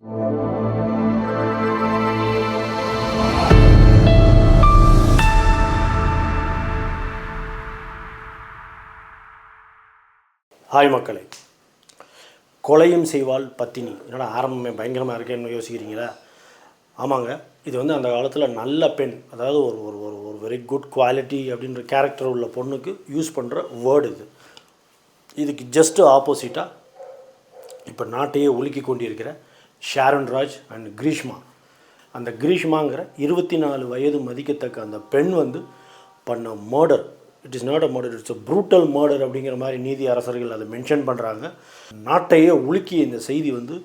Hi மக்களே. கொலையும் செய்வாள் பத்தினி. என்னடா ஆரம்பமே பயங்கரமாக இருக்கேன்னு யோசிக்கிறீங்களா? ஆமாங்க. இது வந்து அந்த காலத்தில் நல்ல பெண் அதாவது ஒரு ஒரு ஒரு ஒரு வெரி குட் குவாலிட்டி அப்படின்ற கேரக்டர் உள்ள பொண்ணுக்கு யூஸ் பண்ணுற வேர்டு இது. இதுக்கு ஜஸ்ட்டு ஆப்போசிட்டாக இப்போ நாட்டையே உலுக்கி கொண்டிருக்கிற ஷாரன் ராஜ் அண்ட் கிரீஷ்மா. அந்த கிரீஷ்மாங்கிற இருபத்தி நாலு வயது மதிக்கத்தக்க அந்த பெண் வந்து பண்ண murder it is not a murder it's a brutal murder அப்படிங்கிற மாதிரி நீதி அரசர்கள் அதை மென்ஷன் பண்ணுறாங்க நாட்டையே உலுக்கிய இந்த செய்தி வந்து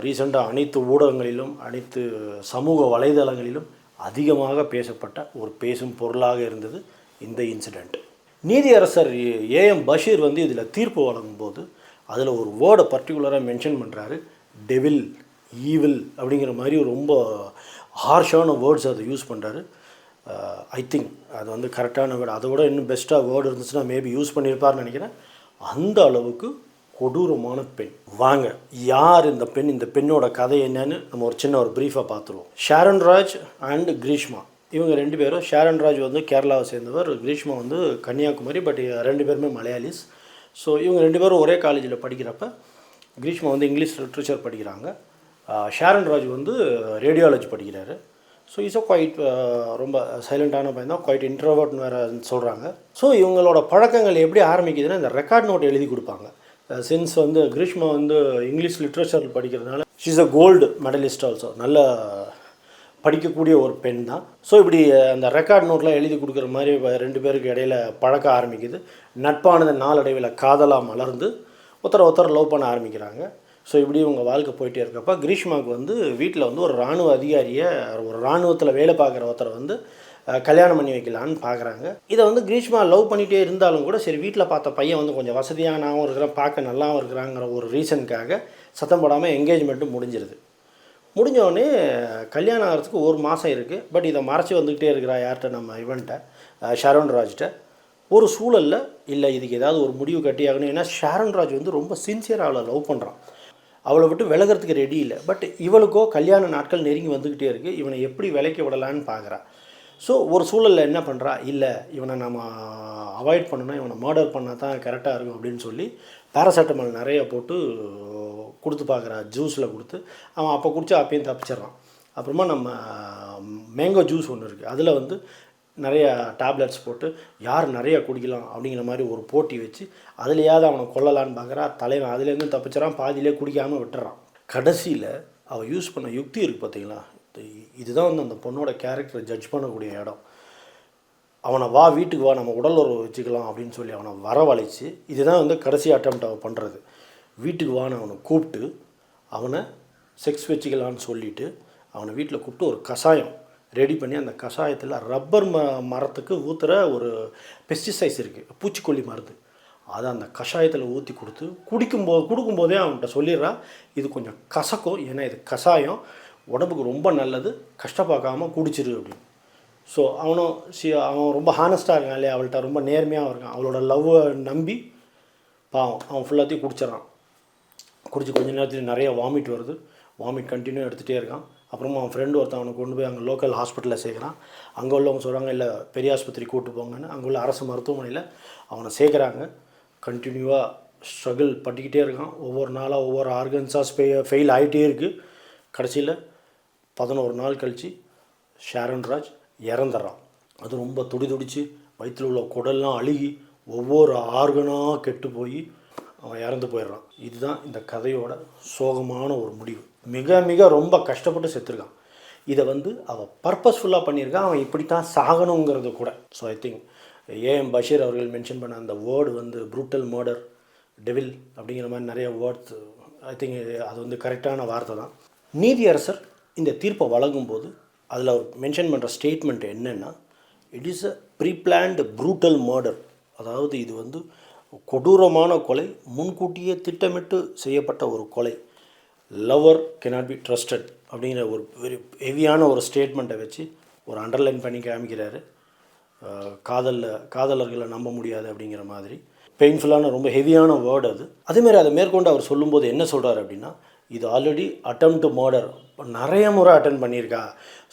ரீசெண்டாக அனைத்து ஊடகங்களிலும் அனைத்து சமூக வலைதளங்களிலும் அதிகமாக பேசப்பட்ட ஒரு பேசும் பொருளாக இருந்தது இந்த இன்சிடெண்ட் நீதியரசர் ஏஎம் பஷீர் வந்து இதில் தீர்ப்பு வழங்கும்போது அதில் ஒரு வேர்டை பர்டிகுலராக மென்ஷன் பண்ணுறாரு டெவில் ஈவில் அப்படிங்கிற மாதிரி ரொம்ப ஹார்ஷான வேர்ட்ஸ் அதை யூஸ் பண்ணுறாரு ஐ திங்க் அது வந்து கரெக்டான வேர்டு அதை விட இன்னும் பெஸ்ட்டாக வேர்டு இருந்துச்சுன்னா மேபி யூஸ் பண்ணியிருப்பார்னு நினைக்கிறேன். அந்த அளவுக்கு கொடூரமான பெண். வாங்க யார் இந்த பெண்? இந்த பெண்ணோட கதை என்னன்னு நம்ம ஒரு சின்ன ஒரு ப்ரீஃபாக பார்த்துருவோம். ஷாரன் ராஜ் அண்ட் கிரீஷ்மா இவங்க ரெண்டு பேரும் ஷாரன் ராஜ் வந்து கேரளாவை சேர்ந்தவர் கிரீஷ்மா வந்து கன்னியாகுமரி பட் ரெண்டு பேருமே மலையாளிஸ். ஸோ இவங்க ரெண்டு பேரும் ஒரே காலேஜில் படிக்கிறப்ப கிரீஷ்மா வந்து இங்கிலீஷ் லிட்ரேச்சர் படிக்கிறாங்க. ஷாரன் ராஜ் வந்து ரேடியாலஜி படிக்கிறாரு. ஸோ இஸ் குவைட் ரொம்ப சைலண்ட்டான பையன் தான் குவைட் இன்ட்ரவர்ட்னு வேறு சொல்கிறாங்க ஸோ இவங்களோட பழக்கங்கள் எப்படி ஆரம்பிக்குதுன்னா இந்த ரெக்கார்ட் நோட் எழுதி கொடுப்பாங்க. சின்ஸ் வந்து கிரீஷ்மா வந்து இங்கிலீஷ் லிட்ரேச்சர் படிக்கிறதுனால she's a gold medalist also நல்ல படிக்கக்கூடிய ஒரு பெண் தான். ஸோ இப்படி அந்த ரெக்கார்ட் நோட்லாம் எழுதி கொடுக்குற மாதிரி ரெண்டு பேருக்கு இடையில பழக்க ஆரம்பிக்குது. நட்பானது நாளடைவில் காதலாக மலர்ந்து ஒருத்தர் ஒருத்தர் லவ் பண்ண ஆரம்பிக்கிறாங்க. ஸோ இப்படி இவங்க வாழ்க்கை போயிட்டே இருக்கப்ப கிரீஷ்மாவுக்கு வந்து வீட்டில் வந்து ஒரு இராணுவ அதிகாரியை ஒரு இராணுவத்தில் வேலை பார்க்குற ஒருத்தரை வந்து கல்யாணம் பண்ணி வைக்கலான்னு பார்க்குறாங்க. இதை வந்து கிரீஷ்மா லவ் பண்ணிகிட்டே இருந்தாலும் கூட சரி வீட்டில் பார்த்த பையன் வந்து கொஞ்சம் வசதியானவும் இருக்கிறான் பார்க்க நல்லாவும் இருக்கிறாங்கிற ஒரு ரீசனுக்காக சத்தம் போடாமல் என்கேஜ்மெண்ட்டும் முடிஞ்சிருது. முடிஞ்சோடனே கல்யாணம் ஆகிறதுக்கு ஒரு மாதம் இருக்குது பட் இதை மறைச்சி வந்துக்கிட்டே இருக்கிறா யார்கிட்ட? நம்ம இவன்கிட்ட ஷரோன் ராஜ்கிட்ட ஒரு சூழலில் இல்லை இதுக்கு ஏதாவது ஒரு முடிவு கட்டி ஆகணும் ஏன்னா ஷாரன் ராஜ் வந்து ரொம்ப சின்சியராக அவளை லவ் பண்ணுறான் அவளை விட்டு விலகிறதுக்கு ரெடி இல்லை. பட் இவளுக்கோ கல்யாண நாட்கள் நெருங்கி வந்துக்கிட்டே இருக்குது இவனை எப்படி விலைக்கு விடலான்னு பார்க்குறா ஸோ ஒரு சூழலில் என்ன பண்ணுறா இல்லை இவனை நம்ம அவாய்ட் பண்ணணும் இவனை மர்டர் பண்ணால் தான் கரெக்டாக இருக்கும் அப்படின்னு சொல்லி பேராசெட்டமால் நிறைய போட்டு கொடுத்து பார்க்குறா ஜூஸில் கொடுத்து. அவன் அப்போ குடிச்சா அப்பயும் தப்பிச்சிடுறான். அப்புறமா நம்ம மேங்கோ ஜூஸ் ஒன்று இருக்குது அதில் வந்து நிறைய டேப்லெட்ஸ் போட்டு யார் நிறைய குடிக்கலாம் அப்படிங்கிற மாதிரி ஒரு போட்டி வச்சு அதுலேயாவது அவனை கொல்லலான்னு பார்க்குறா தலைவன் அதுலேருந்து தப்பிச்சிடறான் பாதியிலே குடிக்காமல் விட்டுறான். கடைசியில் அவள் யூஸ் பண்ண யுக்தி இருக்குது பார்த்தீங்களா இதுதான் வந்து அந்த பொண்ணோட கேரக்டரை ஜட்ஜ் பண்ணக்கூடிய இடம். அவனை வா வீட்டுக்கு வா நம்ம உடல் உறவு வச்சுக்கலாம் அப்படின்னு சொல்லி அவனை வரவழைச்சி இதுதான் வந்து கடைசி அட்டம் அவன் பண்ணுறது வீட்டுக்கு வான்னு அவனை கூப்பிட்டு அவனை செக்ஸ் வச்சுக்கலான்னு சொல்லிவிட்டு அவனை வீட்டில் கூப்பிட்டு ஒரு கஷாயம் ரெடி பண்ணி அந்த கஷாயத்தில் ரப்பர் ம மரத்துக்கு ஊற்றுற ஒரு பெஸ்டிசைட்ஸ் இருக்குது பூச்சிக்கொல்லி மருந்து. அதை அந்த கஷாயத்தில் ஊற்றி கொடுத்து குடிக்கும்போது கொடுக்கும்போதே அவன்கிட்ட சொல்லிடுறா இது கொஞ்சம் கசக்கும். ஏன்னா இது கஷாயம். உடம்புக்கு ரொம்ப நல்லது. கஷ்டப்பாக்காமல் குடிச்சிரு அப்படின்னு. ஸோ அவனும் சி அவன் ரொம்ப ஹானஸ்ட்டாக இருக்கான் இல்லையா? அவள்கிட்ட ரொம்ப நேர்மையாக இருக்கான். அவளோட லவ்வை நம்பி பாவம் அவன் ஃபுல்லாத்தையும் குடிச்சிட்றான். குடிச்சு கொஞ்ச நேரத்தில் நிறைய வாமிட் வருது. வாமிட் கண்டினியூ எடுத்துகிட்டே இருக்கான். அப்புறமா அவன் ஃப்ரெண்டு ஒருத்தன் அவனை கொண்டு போய் அங்கே லோக்கல் ஹாஸ்பிட்டலில் சேர்க்குறான். அங்கே உள்ளவங்க சொல்கிறாங்க இல்லை பெரிய ஆஸ்பத்திரி கூட்டு போங்கன்னு. அங்கே உள்ள அரசு மருத்துவமனையில் அவனை சேர்க்குறாங்க. கண்டினியூவாக ஸ்ட்ரகிள் பண்ணிக்கிட்டே இருக்கான். ஒவ்வொரு நாளாக ஒவ்வொரு ஆர்கன்ஸாக ஸ்பெ ஃபெயில் ஆகிட்டே இருக்குது கடைசியில் பதினோரு நாள் கழித்து ஷாரன் ராஜ் இறந்துடுறான். அது ரொம்ப துடி துடிச்சு வயிற்றில் உள்ள குடல்லாம் அழுகி ஒவ்வொரு ஆர்கனாக கெட்டு போய் அவன் இறந்து போயிடுறான். இதுதான் இந்த கதையோட சோகமான ஒரு முடிவு. மிக மிக ரொம்ப கஷ்டப்பட்டு செத்துருக்கான். இதை வந்து அவள் பர்பஸ்ஃபுல்லாக பண்ணியிருக்கான். அவன் இப்படித்தான் சாகணுங்கிறது கூட. So I think A M Basheer அவர்கள் மென்ஷன் பண்ண அந்த வேர்டு வந்து ப்ரூட்டல் மர்டர் டெவில் அப்படிங்கிற மாதிரி நிறைய வேர்ட்ஸ் ஐ திங்க் அது வந்து கரெக்டான வார்த்தை தான். நீதியரசர் இந்த தீர்ப்பை வழங்கும்போது அதில் அவர் மென்ஷன் பண்ணுற ஸ்டேட்மெண்ட் என்னென்னா it is a pre planned brutal murder அதாவது இது வந்து கொடூரமான கொலை முன்கூட்டியே திட்டமிட்டு செய்யப்பட்ட ஒரு கொலை. லவ்வர் கெனாட் பி ட்ரஸ்டட் அப்படிங்கிற ஒரு வெரி ஹெவியான ஒரு ஸ்டேட்மெண்ட்டை வச்சு ஒரு அண்டர்லைன் பண்ணி காமிக்கிறாரு. காதலில் காதலர்களை நம்ப முடியாது அப்படிங்கிற மாதிரி. பெயின்ஃபுல்லான ரொம்ப ஹெவியான வேர்டு அது. அதேமாதிரி அதை மேற்கொண்டு அவர் சொல்லும்போது என்ன சொல்கிறார் அப்படின்னா இது ஆல்ரெடி அட்டம் டு மர்டர் நிறைய முறை அட்டன் பண்ணியிருக்கா.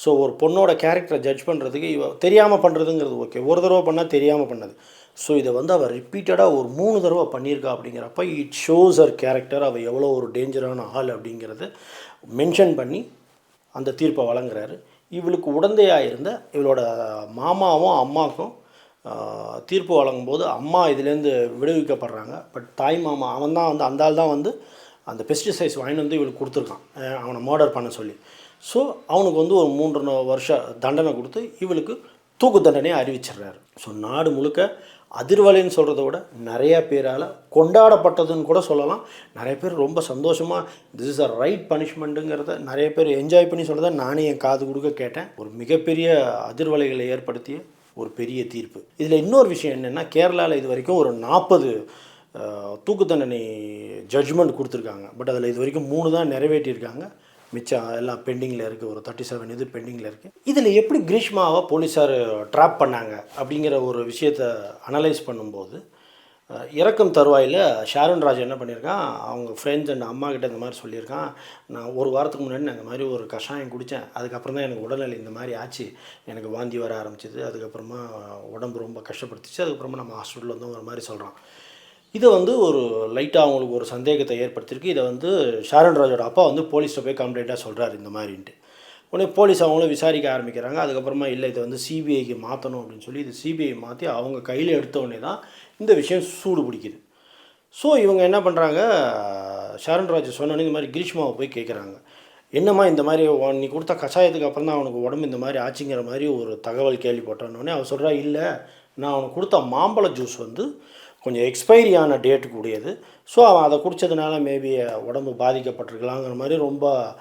ஸோ ஒரு பொண்ணோட கேரக்டரை ஜட்ஜ் பண்ணுறதுக்கு இவ தெரியாமல் பண்ணுறதுங்கிறது ஓகே ஒரு தடவை பண்ணால் தெரியாமல் பண்ணது. ஸோ இதை வந்து அவள் ரிப்பீட்டடாக ஒரு மூணு தடவை பண்ணியிருக்கா அப்படிங்கிறப்ப இட் ஷோஸ் அர் கேரக்டர் அவள் எவ்வளோ ஒரு டேஞ்சரான ஆள் அப்படிங்கிறத மென்ஷன் பண்ணி அந்த தீர்ப்பை வழங்குறாரு. இவளுக்கு உடந்தையாக இருந்த இவளோட மாமாவும் அம்மாவுக்கும் ஆஹ், தீர்ப்பு வழங்கும்போது அம்மா இதுலேருந்து விடுவிக்கப்படுறாங்க. பட் தாய் மாமா அவன் தான் வந்து அந்த ஆள் தான் வந்து அந்த பெஸ்டிசைட்ஸ் வாங்கிட்டு வந்து இவளுக்கு கொடுத்துருக்கான். அவனை மர்டர் பண்ண சொல்லி. ஸோ அவனுக்கு வந்து ஒரு மூன்று வருஷ தண்டனை கொடுத்து இவளுக்கு தூக்கு தண்டனையை அறிவிச்சிடுறாரு. ஸோ நாடு முழுக்க அதிர்வலைன்னு சொல்கிறத விட நிறைய பேரால் கொண்டாடப்பட்டதுன்னு கூட சொல்லலாம். நிறைய பேர் ரொம்ப சந்தோஷமாக திஸ் இஸ் அ ரைட் பனிஷ்மெண்ட்டுங்கிறத நிறைய பேர் என்ஜாய் பண்ணி சொல்கிறத நானே என் காது கொடுக்க கேட்டேன். ஒரு மிகப்பெரிய அதிர்வலைகளை ஏற்படுத்திய ஒரு பெரிய தீர்ப்பு. இதில் இன்னொரு விஷயம் என்னென்னா கேரளாவில் இது வரைக்கும் ஒரு நாற்பது தூக்கு தண்டனை ஜட்ஜ்மெண்ட் கொடுத்துருக்காங்க. பட் அதில் இது வரைக்கும் மூணு தான் நிறைவேற்றியிருக்காங்க. மிச்சம் எல்லாம் பெண்டிங்கில் இருக்குது ஒரு தேர்ட்டி செவன் இது பெண்டிங்கில் இருக்குது. இதில் எப்படி கிரீஷ்மாவை போலீஸார் ட்ராப் பண்ணாங்க அப்படிங்கிற ஒரு விஷயத்தை அனலைஸ் பண்ணும்போது இறக்கும் தருவாயில் ஷாருன் ராஜ் என்ன பண்ணியிருக்கான்? அவங்க ஃப்ரெண்ட்ஸ் அண்ட் அம்மா கிட்ட இந்த மாதிரி சொல்லியிருக்கான். நான் ஒரு வாரத்துக்கு முன்னாடி நான் இந்த மாதிரி ஒரு கஷாயம் குடித்தேன். அதுக்கப்புறம் தான் எனக்கு உடல்நிலை இந்த மாதிரி ஆச்சு. எனக்கு வாந்தி வர ஆரம்பிச்சது. அதுக்கப்புறமா உடம்பு ரொம்ப கஷ்டப்படுத்துச்சு. அதுக்கப்புறமா நம்ம ஹாஸ்பிட்டலில் வந்து ஒரு மாதிரி சொல்கிறான். இதை வந்து ஒரு லைட்டாக அவங்களுக்கு ஒரு சந்தேகத்தை ஏற்படுத்தியிருக்கு. இதை வந்து ஷாரன் ராஜோட அப்பா வந்து போலீஸ்கிட்ட போய் கம்ப்ளைண்ட்டாக சொல்கிறார் இந்த மாதிரின்ட்டு. உடனே போலீஸ் அவங்களும் விசாரிக்க ஆரம்பிக்கிறாங்க. அதுக்கப்புறமா இல்லை இதை வந்து சிபிஐக்கு மாற்றணும் அப்படின்னு சொல்லி இது சிபிஐ மாற்றி அவங்க கையில் எடுத்த உடனே தான் இந்த விஷயம் சூடு பிடிக்குது. ஸோ இவங்க என்ன பண்ணுறாங்க ஷாரன் ராஜ் சொன்னோன்னே இந்த மாதிரி கிரீஷ்மாவை போய் கேட்குறாங்க என்னம்மா இந்த மாதிரி நீ கொடுத்த கஷாயத்துக்கு அப்புறம் தான் அவனுக்கு உடம்பு இந்த மாதிரி ஆச்சுங்கிற மாதிரி ஒரு தகவல் கேள்விப்பட்டோன்னே அவன் சொல்கிறா இல்லை நான் அவனுக்கு கொடுத்த மாம்பழ ஜூஸ் வந்து கொஞ்சம் எக்ஸ்பைரியான டேட்டு டேட்டுக்கு உடையது ஸோ அவன் அதை குடித்ததுனால மேபி உடம்பு பாதிக்கப்பட்டிருக்கலாங்கிற மாதிரி ரொம்ப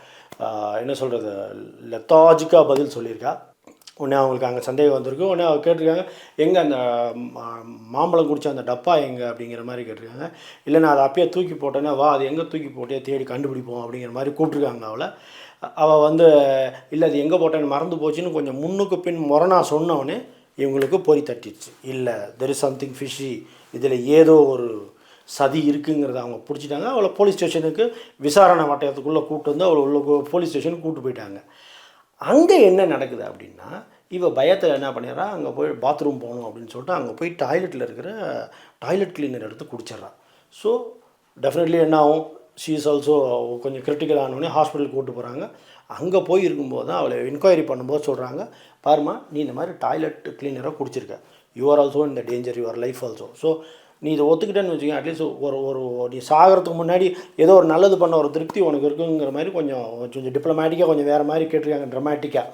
என்ன சொல்கிறது லெத்தாஜிக்காக பதில் சொல்லியிருக்கா. உடனே அவங்களுக்கு அங்கே சந்தேகம் வந்திருக்கு. உடனே அவங்க கேட்டிருக்காங்க எங்கே அந்த மா- மாம்பழம் குடிச்ச அந்த டப்பா எங்கே? அப்படிங்கிற மாதிரி கேட்டிருக்காங்க. இல்லை நான் அதை அப்பயே தூக்கி போட்டேன்னா வா அது எங்கே தூக்கி போட்டே தேடி கண்டுபிடிப்போம் அப்படிங்கிற மாதிரி கூப்பிட்ருக்காங்க அவளை. அவள் வந்து இல்லை அது எங்கே போட்டேன்னு மறந்து போச்சுன்னு கொஞ்சம் முன்னுக்கு பின் முரணா சொன்னவொடனே இவங்களுக்கு பொறி தட்டிடுச்சு. இல்லை தெர் இஸ் சம்திங் ஃபிஷி இதில் ஏதோ ஒரு சதி இருக்குங்கிறத அவங்க பிடிச்சிட்டாங்க. அவளை போலீஸ் ஸ்டேஷனுக்கு விசாரணை வட்டயத்துக்குள்ளே கூப்பிட்டு வந்து அவளை உள்ள போலீஸ் ஸ்டேஷனுக்கு கூப்பிட்டு போயிட்டாங்க. அங்கே என்ன நடக்குது அப்படின்னா இவ பயத்தில் என்ன பண்ணிடுறா? அங்கே போய் பாத்ரூம் போகணும் அப்படின்னு சொல்லிட்டு அங்கே போய் டாய்லெட்டில் இருக்கிற டாய்லெட் கிளீனர் எடுத்து குடிச்சிட்றான் ஸோ டெஃபினெட்லி என்ன ஆகும்? ஷீ இஸ் ஆல்சோ கொஞ்சம் கிரிட்டிக்கல் ஆனோடனே ஹாஸ்பிட்டலுக்கு கூப்பிட்டு போகிறாங்க அங்கே போய் இருக்கும்போது தான் அவளை என்கொயரி பண்ணும்போது சொல்கிறாங்க பாருமா நீ இந்த மாதிரி டாய்லெட் கிளீனராக குடிச்சிருக்க. யூ ஆர் ஆல்சோ இந்த danger your life also so நீ இதை ஒத்துக்கிட்டேன்னு வச்சுக்கோங்க அட்லீஸ்ட் ஒரு ஒரு நீ சாகிறதுக்கு முன்னாடி ஏதோ ஒரு நல்லது பண்ண ஒரு திருப்தி உனக்கு இருக்குங்கிற மாதிரி கொஞ்சம் கொஞ்சம் டிப்ளமேட்டிக்காக கொஞ்சம் வேறு மாதிரி கேட்டிருக்காங்க ட்ரமாட்டிக்காக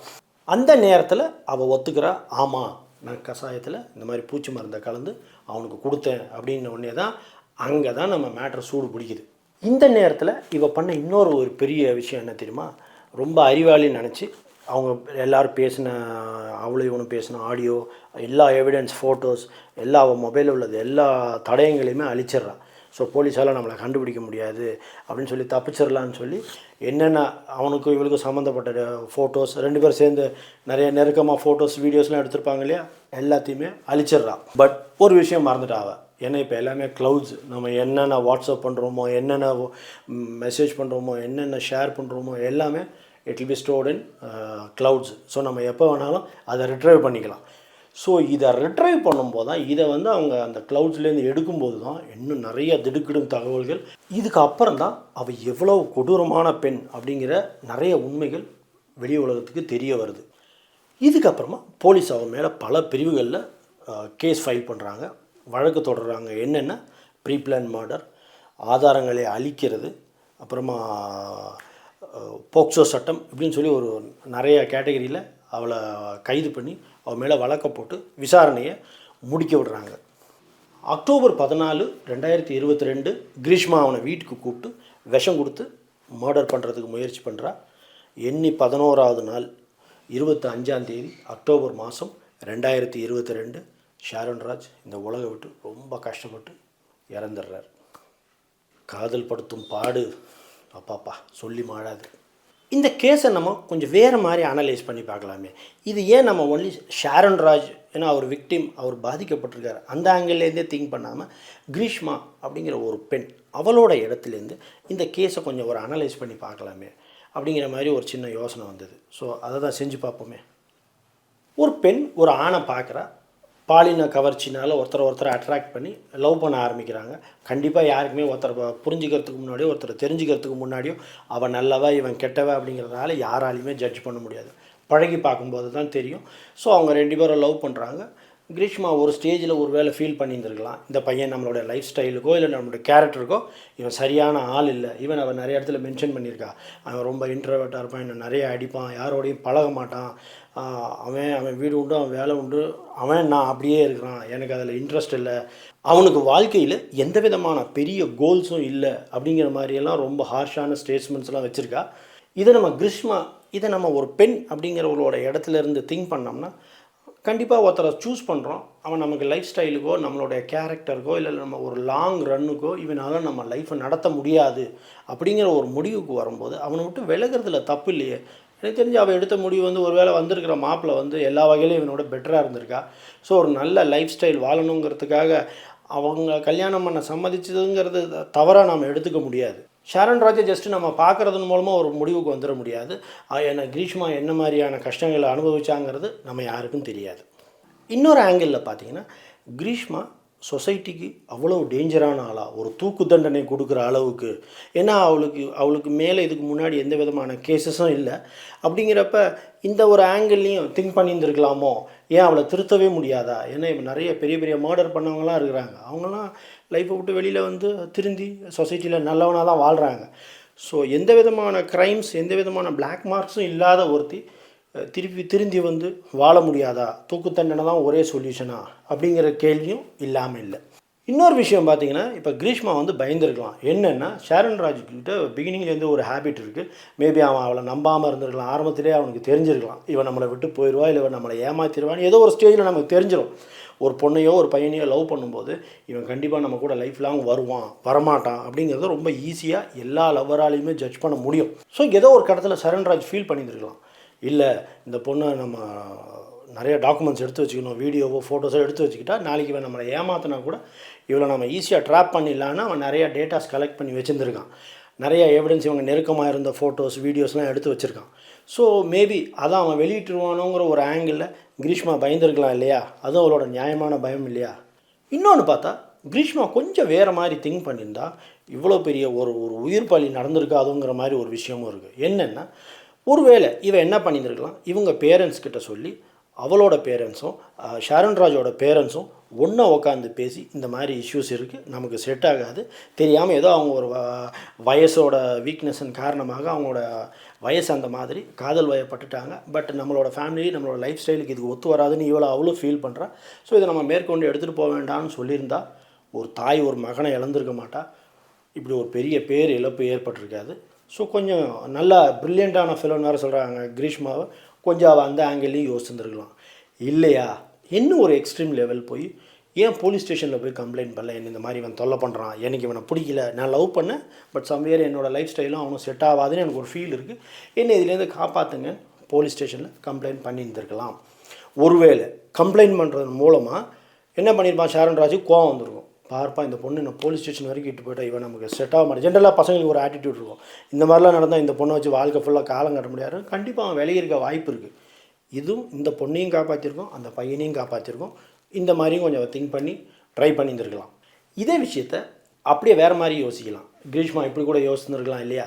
அந்த நேரத்தில் அவள் ஒத்துக்கிறா ஆமாம் நான் கஷாயத்தில் இந்த மாதிரி பூச்சி மருந்தை கலந்து அவனுக்கு கொடுத்தேன் அப்படின்ன உடனே தான் அங்கே தான் நம்ம மேட்ரு சூடு பிடிக்குது. இந்த நேரத்தில் இவள் பண்ண இன்னொரு ஒரு பெரிய விஷயம் என்ன தெரியுமா? ரொம்ப அறிவாளின்னு நினச்சி அவங்க எல்லாரும் பேசின அவளும் இவனும் பேசின ஆடியோ எல்லா எவிடன்ஸ் ஃபோட்டோஸ் எல்லா அவள் மொபைலில் உள்ளது எல்லா தடயங்களையுமே அழிச்சிட்றான் ஸோ போலீஸால் நம்மளை கண்டுபிடிக்க முடியாது அப்படின்னு சொல்லி தப்பிச்சிடலான்னு சொல்லி என்னென்ன அவனுக்கும் இவளுக்கும் சம்மந்தப்பட்ட ஃபோட்டோஸ் ரெண்டு பேரும் சேர்ந்து நிறைய நெருக்கமாக ஃபோட்டோஸ் வீடியோஸ்லாம் எடுத்திருப்பாங்க இல்லையா? எல்லாத்தையுமே அழிச்சிட்றான் பட் ஒரு விஷயம் மறந்துட்டாவ அவள் ஏன்னா இப்போ எல்லாமே க்ளவுட்ஸ் நம்ம என்னென்ன வாட்ஸ்அப் பண்ணுறோமோ என்னென்ன மெசேஜ் பண்ணுறோமோ என்னென்ன ஷேர் பண்ணுறோமோ எல்லாமே it will be stored in clouds so நம்ம எப்போ வேணாலும் அதை ரிட்ரைவ் பண்ணிக்கலாம். ஸோ இதை ரிட்ரைவ் பண்ணும்போது தான் இதை வந்து அவங்க அந்த க்ளவுட்ஸ்லேருந்து எடுக்கும்போது தான் இன்னும் நிறைய திடுக்கிடும் தகவல்கள். இதுக்கு அப்புறம் தான் அவள் எவ்வளோ கொடூரமான பெண் அப்படிங்கிற நிறைய உண்மைகள் வெளி உலகத்துக்கு தெரிய வருது. இதுக்கப்புறமா போலீஸ் அவன் மேலே பல பிரிவுகளில் கேஸ் ஃபைல் பண்ணுறாங்க வழக்கு தொடர்றாங்க. என்னென்ன? ப்ரீ பிளான் மர்டர் ஆதாரங்களை அழிக்கிறது அப்புறமா போக்சோ சட்டம் இப்படின்னு சொல்லி ஒரு நிறைய கேட்டகரியில் அவளை கைது பண்ணி அவள் மேலே வழக்க போட்டு விசாரணையை முடிக்க விடுறாங்க. அக்டோபர் பதினாலு ரெண்டாயிரத்தி இருபத்தி ரெண்டு கிரீஷ்மா அவனை வீட்டுக்கு கூப்பிட்டு விஷம் கொடுத்து மர்டர் பண்ணுறதுக்கு முயற்சி பண்ணுறா எண்ணி பதினோராவது நாள் இருபத்தி அஞ்சாம் தேதி அக்டோபர் மாதம் ரெண்டாயிரத்தி இருபத்தி ரெண்டு ஷாரன் ராஜ் இந்த உலகை விட்டு ரொம்ப கஷ்டப்பட்டு இறந்துடுறார். காதல் படுத்தும் பாடு அப்பாப்பா சொல்லி மாறாது. இந்த கேஸை நம்ம கொஞ்சம் வேறு மாதிரி அனலைஸ் பண்ணி பார்க்கலாமே. இது ஏன் நம்ம ஒன்லி ஷாரன் ராஜ் ஏன்னா அவர் விக்டிம் அவர் பாதிக்கப்பட்டிருக்கார். அந்த ஆங்கிள்லேருந்தே திங்க் பண்ணாமல் கிரீஷ்மா அப்படிங்கிற ஒரு பெண் அவளோட இடத்துலேருந்து இந்த கேஸை கொஞ்சம் ஒரு அனலைஸ் பண்ணி பார்க்கலாமே அப்படிங்கிற மாதிரி ஒரு சின்ன யோசனை வந்தது. ஸோ அதை தான் செஞ்சு பார்ப்போமே. ஒரு பெண் ஒரு ஆணை பார்க்குறா. பாலின கவர்ச்சினால் ஒருத்தரை ஒருத்தரை அட்ராக்ட் பண்ணி லவ் பண்ண ஆரம்பிக்கிறாங்க. கண்டிப்பாக யாருக்குமே ஒருத்தரை புரிஞ்சுக்கிறதுக்கு முன்னாடியோ ஒருத்தர் தெரிஞ்சுக்கிறதுக்கு முன்னாடியோ அவன் நல்லவா இவன் கெட்டவ அப்படிங்கிறதுனால யாராலையுமே ஜட்ஜ் பண்ண முடியாது. பழகி பார்க்கும்போது தான் தெரியும். ஸோ அவங்க ரெண்டு பேரும் லவ் பண்ணுறாங்க கிரீஷ்மா ஒரு ஸ்டேஜில் ஒரு வேளை ஃபீல் பண்ணியிருந்துருக்கலாம். இந்த பையன் நம்மளோட லைஃப் ஸ்டைலுக்கோ இல்லை நம்மளோட கேரக்டருக்கோ இவன் சரியான ஆள் இல்லை. இவன் அவன் நிறைய இடத்துல மென்ஷன் பண்ணியிருக்கா. அவன் ரொம்ப இன்ட்ரவர்ட்டாக இருப்பான் என்னை நிறைய அடிப்பான் யாரோடையும் பழக மாட்டான். அவன் அவன் வீடு உண்டு அவன் வேலை உண்டு. அவன் நான் அப்படியே இருக்கிறான். எனக்கு அதில் இன்ட்ரெஸ்ட் இல்லை. அவனுக்கு வாழ்க்கையில் எந்த விதமான பெரிய கோல்ஸும் இல்லை அப்படிங்கிற மாதிரியெல்லாம் ரொம்ப ஹார்ஷான ஸ்டேட்ஸ்மெண்ட்ஸ்லாம் வச்சுருக்கா. இதை நம்ம கிரீஷ்மா இதை நம்ம ஒரு பெண் அப்படிங்கிறவங்களோட இடத்துல இருந்து திங்க் பண்ணோம்னா கண்டிப்பாக ஒருத்தரை சூஸ் பண்ணுறோம் அவன் நமக்கு லைஃப் ஸ்டைலுக்கோ நம்மளுடைய கேரக்டருக்கோ இல்லை நம்ம ஒரு லாங் ரன்னுக்கோ இவனால் நம்ம லைஃப்பை நடத்த முடியாது. அப்படிங்கிற ஒரு முடிவுக்கு வரும்போது அவனை விட்டு விலகிறதுல தப்பு இல்லையே. எனக்கு தெரிஞ்சு அவள் எடுத்த முடிவு வந்து ஒருவேளை வந்திருக்கிற மாப்பிள்ளை வந்து எல்லா வகையிலும் இவனோட பெட்டராக இருந்திருக்கா? ஸோ ஒரு நல்ல லைஃப் ஸ்டைல் வாழணுங்கிறதுக்காக அவங்க கல்யாணம் பண்ண சம்மதிச்சதுங்கிறது தவறாக நாம் எடுத்துக்க முடியாது. ஷாரன் ராஜா ஜஸ்ட் நம்ம பார்க்குறதன் மூலமாக ஒரு முடிவுக்கு வந்துட முடியாது. ஏன்னா கிரீஷ்மா என்ன மாதிரியான கஷ்டங்களை அனுபவிச்சாங்கிறது நம்ம யாருக்கும் தெரியாது. இன்னொரு ஆங்கிளில் பார்த்தீங்கன்னா கிரீஷ்மா சொசைட்டிக்கு அவ்வளோ டேஞ்சரான ஆளாக ஒரு தூக்கு தண்டனை கொடுக்குற அளவுக்கு ஏன்னா அவளுக்கு அவளுக்கு மேலே இதுக்கு முன்னாடி எந்த விதமான கேசஸும் இல்லை. அப்படிங்கிறப்ப இந்த ஒரு ஆங்கிள்லையும் திங்க் பண்ணியிருந்துருக்கலாமோ? ஏன் அவளை திருத்தவே முடியாதா? ஏன்னா இப்போ நிறைய பெரிய பெரிய மர்டர் பண்ணவங்களாம் இருக்கிறாங்க. அவங்களாம் லைஃப்பை விட்டு வெளியில் வந்து திருந்தி சொசைட்டியில் நல்லவனாக தான் வாழ்கிறாங்க ஸோ எந்த விதமான க்ரைம்ஸ் எந்த விதமான பிளாக் மார்க்ஸும் இல்லாத ஒருத்தி திருப்பி திருந்தி வந்து வாழ முடியாதா? தூக்கு தண்டனை தான் ஒரே சொல்யூஷனா அப்படிங்கிற கேள்வியும் இல்லாமல் இல்லை. இன்னொரு விஷயம் பார்த்தீங்கன்னா இப்போ கிரீஷ்மா வந்து பயந்துருக்கலாம். என்னென்னா ஷாரன் ராஜ்கிட்ட பிகினிங்லேருந்து ஒரு ஹேபிட் இருக்குது மேபி அவன் அவளை நம்பாமல் இருந்திருக்கலாம். ஆரம்பத்திலே அவனுக்கு தெரிஞ்சிருக்கலாம். இவன் நம்மளை விட்டு போயிடுவா இல்லை இவன் நம்மளை ஏமாத்திடுவான்னு ஏதோ ஒரு ஸ்டேஜில் நமக்கு தெரிஞ்சிடும் ஒரு பொண்ணையோ ஒரு பையனையோ லவ் பண்ணும்போது இவன் கண்டிப்பாக நம்ம கூட லைஃப் லாங் வருவான் வரமாட்டான் அப்படிங்கிறத ரொம்ப ஈஸியாக எல்லா லவ்வராலையுமே ஜட்ஜ் பண்ண முடியும். ஸோ ஏதோ ஒரு கடத்தில் சரண்ராஜ் ஃபீல் பண்ணியிருக்கலாம் இல்லை இந்த பொண்ணை நம்ம நிறைய டாக்குமெண்ட்ஸ் எடுத்து வச்சுக்கணும் வீடியோவோ ஃபோட்டோஸோ எடுத்து வச்சுக்கிட்டா நாளைக்கு இவன் நம்மளை ஏமாத்தினா கூட இவளை நம்ம ஈஸியாக ட்ராப் பண்ணிடலான்னு அவன் நிறைய டேட்டாஸ் கலெக்ட் பண்ணி வச்சுருந்துருக்கான். நிறைய எவிடன்ஸ் இவங்க நெருக்கமாக இருந்த ஃபோட்டோஸ் வீடியோஸ்லாம் எடுத்து வச்சுருக்கான். ஸோ மேபி அதான் அவன் வெளியிட்டுருவானோங்கிற ஒரு ஆங்கிளில் கிரீஷ்மா பயந்துருக்கலாம் இல்லையா? அதுவும் அவளோட நியாயமான பயம் இல்லையா? இன்னொன்று பார்த்தா கிரீஷ்மா கொஞ்சம் வேறு மாதிரி திங்க் பண்ணியிருந்தா இவ்வளோ பெரிய ஒரு ஒரு உயிர் பலி நடந்திருக்காதுங்கிற மாதிரி ஒரு விஷயமும் இருக்குது என்னென்னா ஒருவேளை இவன் என்ன பண்ணியிருந்துருக்கலாம்? இவங்க பேரண்ட்ஸ் கிட்ட சொல்லி அவளோட பேரண்ட்ஸும் ஷாரன்ராஜோட பேரண்ட்ஸும் ஒன்றா உட்காந்து பேசி இந்த மாதிரி இஷ்யூஸ் இருக்குது நமக்கு செட் ஆகாது. தெரியாமல் ஏதோ அவங்க ஒரு வயசோட வீக்னஸின் காரணமாக அவங்களோட வயசு அந்த மாதிரி காதல் வயப்பட்டுட்டாங்க. பட் நம்மளோட ஃபேமிலி நம்மளோட லைஃப் ஸ்டைலுக்கு இதுக்கு ஒத்து வராதுன்னு இவ்வளோ அவ்வளோ ஃபீல் பண்ணுறா ஸோ இதை நம்ம மேற்கொண்டு எடுத்துகிட்டு போக வேண்டாம்னு சொல்லியிருந்தா ஒரு தாய் ஒரு மகனை இழந்திருக்க மாட்டா. இப்படி ஒரு பெரிய பேர் இழப்பு ஏற்பட்டிருக்காது. ஸோ கொஞ்சம் நல்லா ப்ரில்லியண்ட்டான ஃபிலோன்னு வேறு சொல்கிறாங்க கிரீஷ்மாவை. கொஞ்சம் அவள் அந்த ஆங்கிள்லேயும் யோசிச்சுருந்துருக்கலாம். இல்லையா? இன்னும் ஒரு எக்ஸ்ட்ரீம் லெவல் போய் ஏன் போலீஸ் ஸ்டேஷனில் போய் கம்ப்ளைண்ட் பண்ணல? என்ன இந்த மாதிரி இவன் தொல்லை பண்ணுறான் எனக்கு இவனை பிடிக்கல. நான் லவ் பண்ணேன். பட் சம்வேர் என்னோடய லைஃப் ஸ்டைலும் அவனும் செட் ஆகாதுன்னு எனக்கு ஒரு ஃபீல் இருக்குது என்னை இதுலேருந்து காப்பாற்றுங்க போலீஸ் ஸ்டேஷனில் கம்ப்ளைண்ட் பண்ணியிருந்திருக்கலாம் ஒருவேளை கம்ப்ளைண்ட் பண்ணுறது மூலமாக என்ன பண்ணியிருப்பான் ஷாரன் ராஜுக்கு கோவம் வந்திருக்கும். பார்ப்பா இந்த பொண்ணு என்ன போலீஸ் ஸ்டேஷன் வரைக்கும் இட்டு போயிட்டா இவன் நமக்கு செட் ஆக மாட்டேன். ஜென்ரலாக பசங்களுக்கு ஒரு ஆட்டிடியூட் இருக்கும். இந்த மாதிரிலாம் நடந்தால் இந்த பொண்ணை வச்சு வாழ்க்கை ஃபுல்லாக காலம் கட்ட முடியாது. கண்டிப்பாக அவன் விலகி இருக்க வாய்ப்பு இருக்குது இதுவும் இந்த பொண்ணையும் காப்பாற்றிருக்கோம் அந்த பையனையும் காப்பாற்றிருக்கோம் இந்த மாதிரியும் கொஞ்சம் திங்க் பண்ணி ட்ரை பண்ணியிருந்துருக்கலாம். இதே விஷயத்த அப்படியே வேறு மாதிரி யோசிக்கலாம். கிரீஷ்மா இப்படி கூட யோசிச்சுருக்கலாம் இல்லையா?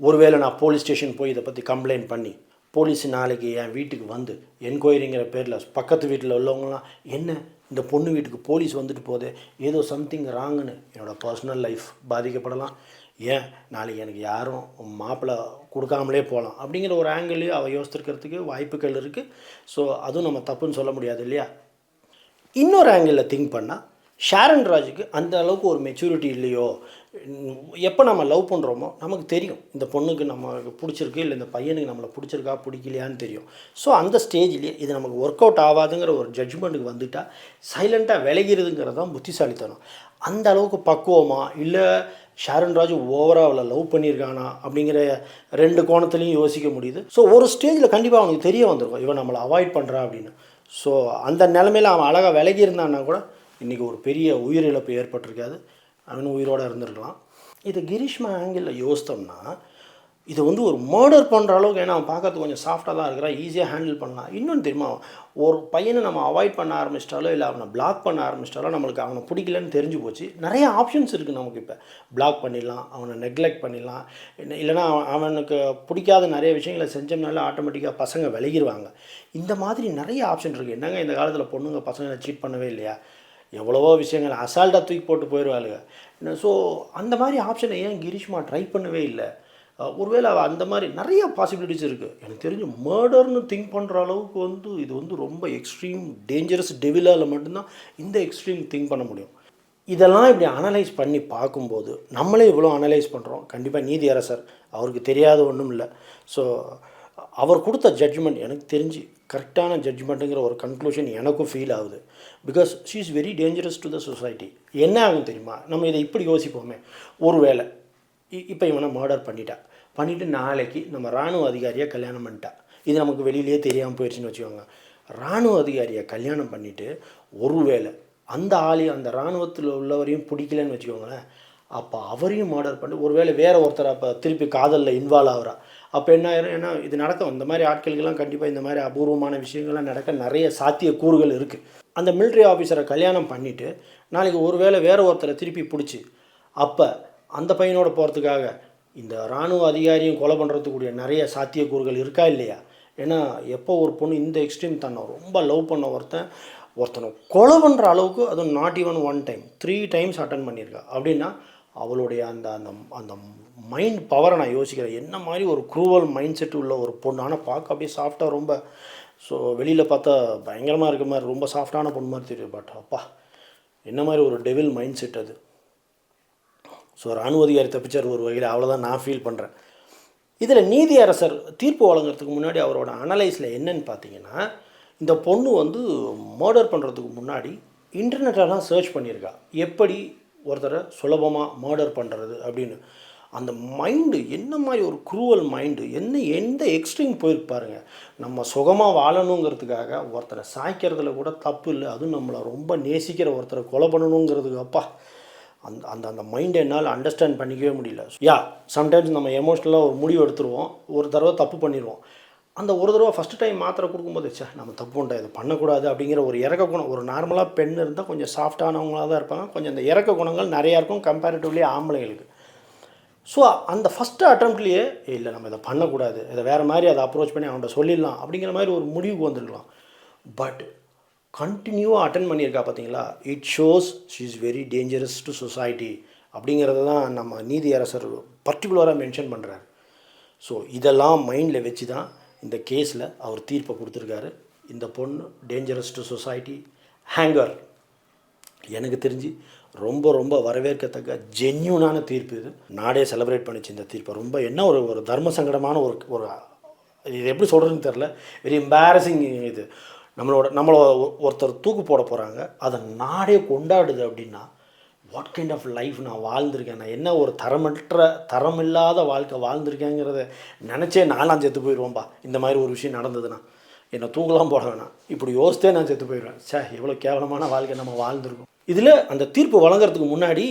ஒருவேளை நான் போலீஸ் ஸ்டேஷன் போய் இதை பற்றி கம்ப்ளைண்ட் பண்ணி போலீஸ் நாளைக்கு என் வீட்டுக்கு வந்து என்கொயரிங்கிற பேரில் பக்கத்து வீட்டில் உள்ளவங்களாம் என்ன? இந்த பொண்ணு வீட்டுக்கு போலீஸ் வந்துட்டு போகுது ஏதோ சம்திங் ராங்குன்னு என்னோடய பர்சனல் லைஃப் பாதிக்கப்படலாம். ஏன்? நாளைக்கு எனக்கு யாரும் மாப்பிள்ளை கொடுக்காமலே போகலாம். அப்படிங்கிற ஒரு ஆங்கிள்லேயும் அவள் யோசித்துருக்கிறதுக்கு வாய்ப்புகள் இருக்குது ஸோ அதுவும் நம்ம தப்புன்னு சொல்ல முடியாது இல்லையா? இன்னொரு ஆங்கிளில் திங்க் பண்ணால் ஷாரன் ராஜுக்கு அந்த அளவுக்கு ஒரு மெச்சூரிட்டி இல்லையோ எப்போ நம்ம லவ் பண்ணுறோமோ நமக்கு தெரியும். இந்த பொண்ணுக்கு நமக்கு பிடிச்சிருக்கு இல்லை இந்த பையனுக்கு நம்மளை பிடிச்சிருக்கா பிடிக்கலையான்னு தெரியும். ஸோ அந்த ஸ்டேஜ்லேயே இது நமக்கு ஒர்க் அவுட் ஆகாதுங்கிற ஒரு ஜட்ஜ்மெண்ட்டுக்கு வந்துட்டால் சைலண்ட்டாக விலகிறதுங்கிறது தான் புத்திசாலித்தனம். அந்த அளவுக்கு பக்குவமா இல்லை ஷாரன் ராஜு ஓவராக அவளை லவ் பண்ணியிருக்கானா அப்படிங்கிற ரெண்டு கோணத்துலையும் யோசிக்க முடியுது. ஸோ ஒரு ஸ்டேஜில் கண்டிப்பாக அவனுக்கு தெரிய வந்திருக்கும் இவன் நம்மளை அவாய்ட் பண்ணுறா அப்படின்னு. ஸோ அந்த நிலமையில் அவன் அழகாக விலகி இருந்தான்னா கூட இன்றைக்கி ஒரு பெரிய உயிரிழப்பு ஏற்பட்டிருக்காது. அவன் உயிரோடு இருந்திருக்கலாம். இது கிரீஷ்மா ஆங்கிளில் யோசித்தோம்னா இது வந்து ஒரு மர்டர் பண்ணுற அளவுக்கு ஏன்னா அவன் பார்க்கறதுக்கு கொஞ்சம் சாஃப்டாக தான் இருக்கிறான் ஈஸியாக ஹேண்டில் பண்ணலாம். இன்னொன்று தெரியுமா? ஒரு பையனை நம்ம அவாய்ட் பண்ண ஆரம்பிச்சிட்டாலோ இல்லை அவனை பிளாக் பண்ண ஆரம்பிச்சிட்டாலோ நம்மளுக்கு அவனை பிடிக்கலன்னு தெரிஞ்சு போச்சு. நிறைய ஆப்ஷன்ஸ் இருக்குது நமக்கு இப்போ. பிளாக் பண்ணிடலாம் அவனை நெக்லெக்ட் பண்ணிடலாம். என்ன இல்லைன்னா அவன் அவனுக்கு பிடிக்காத நிறைய விஷயங்களை செஞ்சோம்னால ஆட்டோமேட்டிக்காக பசங்க விலகிடுவாங்க இந்த மாதிரி நிறைய ஆப்ஷன் இருக்குது என்னங்க இந்த காலத்தில் பொண்ணுங்க பசங்களை சீட் பண்ணவே இல்லையா? எவ்வளவோ விஷயங்கள் அசால்ட்டாக தூக்கி போட்டு போயிடுவாளுங்க ஸோ அந்த மாதிரி ஆப்ஷனை ஏன் கிரீஷ்மா ட்ரை பண்ணவே இல்லை? ஒருவேளை அந்த மாதிரி நிறைய பாசிபிலிட்டிஸ் இருக்குது எனக்கு தெரிஞ்சு மர்டர்னு திங்க் பண்ணுற அளவுக்கு வந்து இது வந்து ரொம்ப எக்ஸ்ட்ரீம் டேஞ்சரஸ் டெவிலால் மட்டும்தான் இந்த எக்ஸ்ட்ரீம் திங்க் பண்ண முடியும். இதெல்லாம் இப்படி அனலைஸ் பண்ணி பார்க்கும்போது நம்மளே இவ்வளோ அனலைஸ் பண்ணுறோம் கண்டிப்பாக நீதி அரசர் அவருக்கு தெரியாத ஒன்றும் இல்லை. ஸோ அவர் கொடுத்த ஜட்ஜ்மெண்ட் எனக்கு தெரிஞ்சு கரெக்டான ஜட்ஜ்மெண்ட்டுங்கிற ஒரு கன்க்ளூஷன் எனக்கும் ஃபீல் ஆகுது. Because she is very dangerous to the society என்ன ஆகும் தெரியுமா? நம்ம இதை இப்படி யோசிப்போமே. ஒரு வேளை இப்போ இவனை மர்டர் பண்ணிட்டா. பண்ணிவிட்டு நாளைக்கு நம்ம இராணுவ அதிகாரியை கல்யாணம் பண்ணிட்டா. இது நமக்கு வெளியிலேயே தெரியாமல் போயிடுச்சுன்னு வச்சுக்கோங்க. இராணுவ அதிகாரியை கல்யாணம் பண்ணிவிட்டு ஒருவேளை அந்த ஆளையும் அந்த இராணுவத்தில் உள்ளவரையும் பிடிக்கலன்னு வச்சுக்கோங்களேன். அப்போ அவரையும் மர்டர் பண்ணிட்டு ஒருவேளை வேறு ஒருத்தர் அப்போ திருப்பி காதலில் இன்வால்வ் ஆகிறா. அப்போ என்ன ஆயிரும் ஏன்னா இது நடக்கும். இந்த மாதிரி ஆட்களுக்கெல்லாம் கண்டிப்பாக இந்த மாதிரி அபூர்வமான விஷயங்கள்லாம் நடக்க நிறைய சாத்திய கூறுகள் இருக்குது அந்த மிலிட்ரி ஆஃபீஸரை கல்யாணம் பண்ணிவிட்டு நாளைக்கு ஒருவேளை வேறு ஒருத்தரை திருப்பி பிடிச்சி அப்போ அந்த பையனோட போகிறதுக்காக இந்த இராணுவ அதிகாரியும் கொலை பண்ணுறதுக்கூடிய நிறைய சாத்தியக்கூறுகள் இருக்கா இல்லையா? ஏன்னா எப்போ ஒரு பொண்ணு இந்த எக்ஸ்ட்ரீம் தன்னை ரொம்ப லவ் பண்ண ஒருத்தன் ஒருத்தனை கொலை பண்ணுற அளவுக்கு அதுவும் not even one time three times attend பண்ணியிருக்கா. அப்படின்னா அவளுடைய அந்த அந்த அந்த மைண்ட் பவரை நான் யோசிக்கிறேன். என்ன மாதிரி ஒரு குரூவல் மைண்ட் செட் உள்ள ஒரு பொண்ணு ஆனால் பார்க்க அப்படியே சாஃப்டாக ரொம்ப ஸோ வெளியில் பார்த்தா பயங்கரமாக இருக்க மாதிரி ரொம்ப சாஃப்டான பொண்ணு மாதிரி தெரியும் பட் அப்பா என்ன மாதிரி ஒரு டெவில் மைண்ட் செட் அது. ஸோ இராணுவ அதிகாரி தப்பிச்சார் ஒரு வகையில் அவ்வளோதான் நான் ஃபீல் பண்ணுறேன் இதில் நீதியரசர் தீர்ப்பு வழங்குறதுக்கு முன்னாடி அவரோட அனலைஸில் என்னன்னு பார்த்தீங்கன்னா இந்த பொண்ணு வந்து மர்டர் பண்ணுறதுக்கு முன்னாடி இன்டர்நெட்டெல்லாம் சர்ச் பண்ணியிருக்கா. எப்படி ஒருத்தரை சுலபமாக மர்டர் பண்ணுறது அப்படின்னு. அந்த மைண்டு என்ன மாதிரி ஒரு குரூவல் மைண்டு என்ன எந்த எக்ஸ்ட்ரீம் போயிருப்பாருங்க நம்ம சுகமாக வாழணுங்கிறதுக்காக ஒருத்தரை சாய்க்கிறதுல கூட தப்பு இல்லை. அதுவும் நம்மளை ரொம்ப நேசிக்கிற ஒருத்தரை கொலை பண்ணணுங்கிறதுக்கு அப்பா. அந்த அந்த அந்த மைண்டை என்னால் அண்டர்ஸ்டாண்ட் பண்ணிக்கவே முடியல. யா சம்டைம்ஸ் நம்ம எமோஷ்னலாக ஒரு முடிவு எடுத்துருவோம். ஒரு தடவை தப்பு பண்ணிடுவோம் அந்த ஒரு தடவை ஃபஸ்ட்டு டைம் மாத்திரை கொடுக்கும்போது சே நம்ம தப்பு பண்ணிட்டோம் இதை பண்ணக்கூடாது அப்படிங்கிற ஒரு இறக்க குணம் ஒரு நார்மலாக பெண் இருந்தால் கொஞ்சம் சாஃப்டானவங்களாக தான் இருப்பாங்க. கொஞ்சம் அந்த இறக்க குணங்கள் நிறையா இருக்கும் கம்பேரிட்டிவ்லி ஆம்பளைங்களுக்கு. ஸோ அந்த ஃபஸ்ட்டு அட்டம்ப்ட்லேயே இல்லை நம்ம இதை பண்ணக்கூடாது. இதை வேறு மாதிரி அதை அப்ரோச் பண்ணி அவன்கிட்ட சொல்லிடலாம். அப்படிங்கிற மாதிரி ஒரு முடிவுக்கு வந்துருக்கலாம் பட் கண்டினியூவாக அட்டன் பண்ணியிருக்கா பார்த்தீங்களா? It shows she is very dangerous to society அப்படிங்கிறத தான் நம்ம நீதியரசர் பர்டிகுலராக மென்ஷன் பண்ணுறாரு ஸோ இதெல்லாம் மைண்டில் வச்சு தான் இந்த கேஸில் அவர் தீர்ப்பை கொடுத்துருக்காரு. இந்த பொண்ணு டேஞ்சரஸ் டு சொசைட்டி ஹேங்கர் எனக்கு தெரிஞ்சு ரொம்ப ரொம்ப வரவேற்கத்தக்க ஜென்யூனான தீர்ப்பு இது. நாடே செலிப்ரேட் பண்ணிச்சு இந்த தீர்ப்பை. ரொம்ப என்ன ஒரு ஒரு தர்ம சங்கடமான ஒரு ஒரு இது எப்படி சொல்கிறதுன்னு தெரில வெரி எம்பாரசிங் இது. நம்மளோட நம்மளை ஒருத்தர் தூக்கு போட போகிறாங்க அதை நாடே கொண்டாடுது அப்படின்னா வாட் கைண்ட் ஆஃப் லைஃப் நான் வாழ்ந்திருக்கேன்? நான் என்ன ஒரு தரமற்ற தரமில்லாத வாழ்க்கை வாழ்ந்திருக்கேங்கிறத நினச்சே நானும் செத்து போயிடுவோம்பா இந்த மாதிரி ஒரு விஷயம் நடந்ததுன்னா என்னை தூங்கலாம் போட வேணாம். இப்படி யோசித்தே நான் செத்து போயிடுவேன். சே எவ்வளோ கேவலமான வாழ்க்கை நம்ம வாழ்ந்திருக்கோம். இதில் அந்த தீர்ப்பு வழங்குறதுக்கு முன்னாடி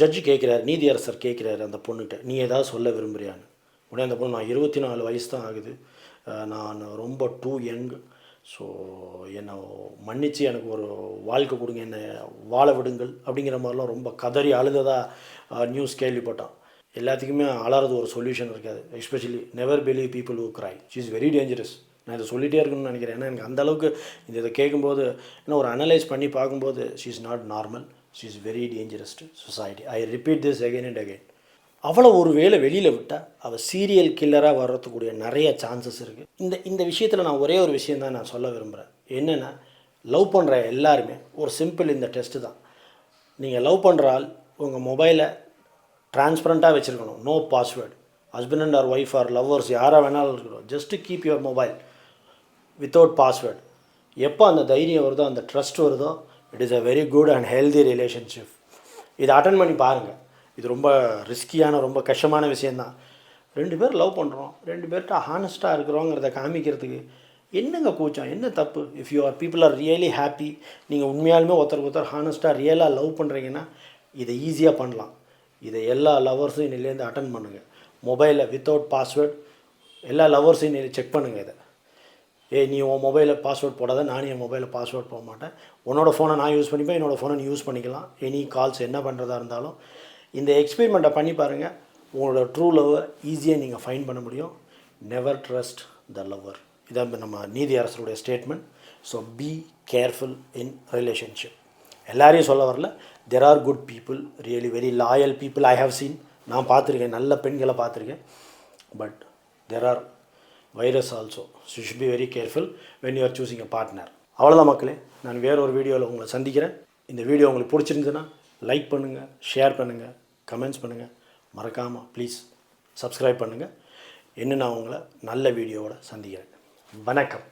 ஜட்ஜு கேட்குறாரு நீதியரசர் கேட்குறாரு அந்த பொண்ணுகிட்ட நீ ஏதாவது சொல்ல விரும்புகிறியான்னு உடனே அந்த பொண்ணு நான் இருபத்தி நாலு வயசு தான் ஆகுது. நான் ரொம்ப டூ யங் ஸோ என்னை மன்னித்து எனக்கு ஒரு வாழ்க்கை கொடுங்க என்னை வாழ விடுங்கள் அப்படிங்கிற மாதிரிலாம் ரொம்ப கதறி அழுததாக நியூஸ் கேள்விப்பட்டான். எல்லாத்துக்குமே அழறது ஒரு சொல்யூஷன் இருக்காது. Especially never believe people who cry she is very dangerous நான் இதை சொல்லிகிட்டே இருக்கணும்னு நினைக்கிறேன். ஏன்னா எனக்கு அந்தளவுக்கு இந்த இதை கேட்கும்போது ஏன்னா ஒரு அனலைஸ் பண்ணி பார்க்கும்போது she is not normal she is very dangerous to society I repeat this again and again. அவளை ஒரு வேளை வெளியில் விட்டால் அவள் சீரியல் கில்லராக வர்றதுக்குடிய நிறைய சான்சஸ் இருக்குது இந்த இந்த விஷயத்தில் நான் ஒரே ஒரு விஷயம் தான் நான் சொல்ல விரும்புகிறேன் என்னென்னா லவ் பண்ணுற எல்லாருமே ஒரு சிம்பிள் இந்த டெஸ்ட்டு தான். நீங்கள் லவ் பண்ணுற ஆள் உங்கள் மொபைலை டிரான்ஸ்பரண்ட்டாக வச்சுருக்கணும். No password husband and or wife or lovers யாராக வேணாலும் இருக்கணும் just keep your mobile without password எப்போ அந்த தைரியம் வருதோ அந்த ட்ரஸ்ட் வருதோ it is a very good and healthy relationship இதை அட்டன் பண்ணி பாருங்கள் இது ரொம்ப ரிஸ்கியான ரொம்ப கஷ்டமான விஷயந்தான் ரெண்டு பேர் லவ் பண்ணுறோம் ரெண்டு பேர்கிட்ட ஹானஸ்ட்டாக இருக்கிறோங்கிறத காமிக்கிறதுக்கு என்னங்க கூச்சம்? என்ன தப்பு? If you are people are really happy நீங்கள் உண்மையாலுமே ஒருத்தருக்கு ஒருத்தர் ஹானஸ்ட்டாக ரியலாக லவ் பண்ணுறீங்கன்னா இதை ஈஸியாக பண்ணலாம். இதை எல்லா லவர்ஸும் இன்னிலேருந்து அட்டன் பண்ணுங்கள் மொபைலில் வித்தவுட் பாஸ்வேர்ட் எல்லா லவர்ஸையும் இன்னைக்கு செக் பண்ணுங்கள் இதை. ஏ நீ உன் மொபைலில் பாஸ்வேர்ட் போடாத நானும் என் மொபைலில் பாஸ்வேர்ட் போக மாட்டேன். உன்னோட ஃபோனை நான் யூஸ் பண்ணிப்பேன் என்னோடய ஃபோனை நீ யூஸ் பண்ணிக்கலாம். எனி கால்ஸ் என்ன பண்ணுறதா இருந்தாலும் இந்த எக்ஸ்பெரிமெண்ட்டை பண்ணி பாருங்கள் உங்களோட ட்ரூ லவ்வை ஈஸியாக நீங்கள் ஃபைன் பண்ண முடியும். நெவர் ட்ரஸ்ட் த லவ்வர் இதான் நம்ம நீதி அரசருடைய statement so be careful in relationship எல்லாரையும் சொல்ல வரல. There are good people really very loyal people I have seen நான் பார்த்துருக்கேன். நல்ல பெண்களை பார்த்துருக்கேன். But there are virus also you should be very careful when you are choosing a partner அவ்வளோதான் மக்களே. நான் வேற ஒரு வீடியோவில் உங்களை சந்திக்கிறேன். இந்த வீடியோ உங்களுக்கு பிடிச்சிருந்துன்னா லைக் பண்ணுங்கள் ஷேர் பண்ணுங்கள் கமெண்ட்ஸ் பண்ணுங்கள் மறக்காமல் ப்ளீஸ் சப்ஸ்கிரைப் பண்ணுங்கள் இன்னும் நான் உங்களை நல்ல வீடியோவோட சந்திக்கிறேன். வணக்கம்.